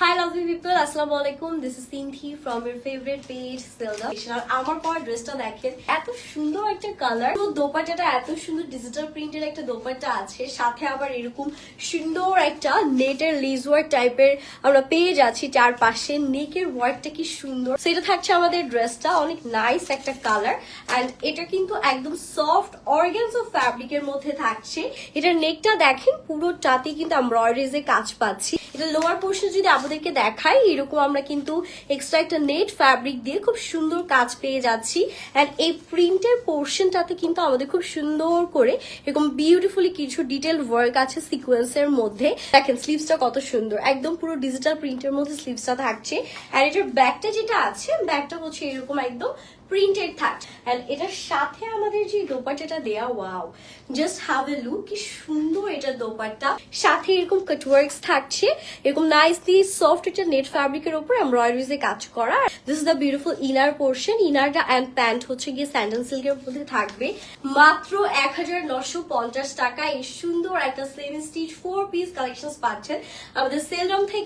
High lovely people আসসালামু আলাইকুম this is Sinthi from your favourite page Sealdah আমার পর ড্রেসটা দেখেন এত সুন্দর একটা কালার তো দোপাট্টাটা এত সুন্দর ডিজিটাল প্রিন্টের একটা দোপাট্টা আছে। সাথে আবার এরকম সুন্দর একটা নেটের লিজ ওয়ার্ক টাইপের আমরা পেয়ে যাচ্ছি চারপাশে নেকের ওয়ার্কটা কি সুন্দর। সেটা থাকছে আমাদের ড্রেসটা অনেক নাইস একটা কালার অ্যান্ড এটা কিন্তু একদম সফট অর্গানস অফ ফ্যাব্রিকের মধ্যে থাকছে। এটার নেকটা দেখেন পুরোটাতে কিন্তু এমব্রয়ডারিজে কাজ পাচ্ছি। এটা লোয়ার পোর্শন যদি আপনাদেরকে দেখাই। এরকম আমরা কিন্তু এক্সট্রা একটা নেট ফ্যাব্রিক দিয়ে খুব সুন্দর কাজ পেয়ে যাচ্ছি। অ্যান্ড এই প্রিন্টের পোর্শনটাতে কিন্তু আমাদের খুব সুন্দর করে এরকম বিউটিফুলি কিছু ডিটেল ওয়ার্ক আছে সিকোয়েন্সের মধ্যে। দেখেন স্লিভসটা কত সুন্দর। একদম পুরো ডিজিটাল প্রিন্টের মধ্যে স্লিভসটা থাকছে। অ্যান্ড এটার ব্যাগটা যেটা আছে, ব্যাগটা হচ্ছে এরকম একদম প্রিন্টেড থাক অ্যান্ড এটার সাথে আমাদের যে দোপাট্টাটা দেয়া wow just have a look কি সুন্দর এটা দোপাট্টা। সাথে এরকম কাটওয়ার্কস থাকছে। এরকম নাইসলি সফট একটা নেট ফ্যাব্রিকের উপর এমব্রয়ডারিজে কাজ করা। This the beautiful inner portion ইনারটা and pant হচ্ছে গিয়ে স্যান্ডেল সিল্কের মধ্যে থাকবে। মাত্র এক হাজার নশো পঞ্চাশ টাকা এই সুন্দর একটা semi stitch four piece collection পাচ্ছেন। আমাদের সেলরম থেকে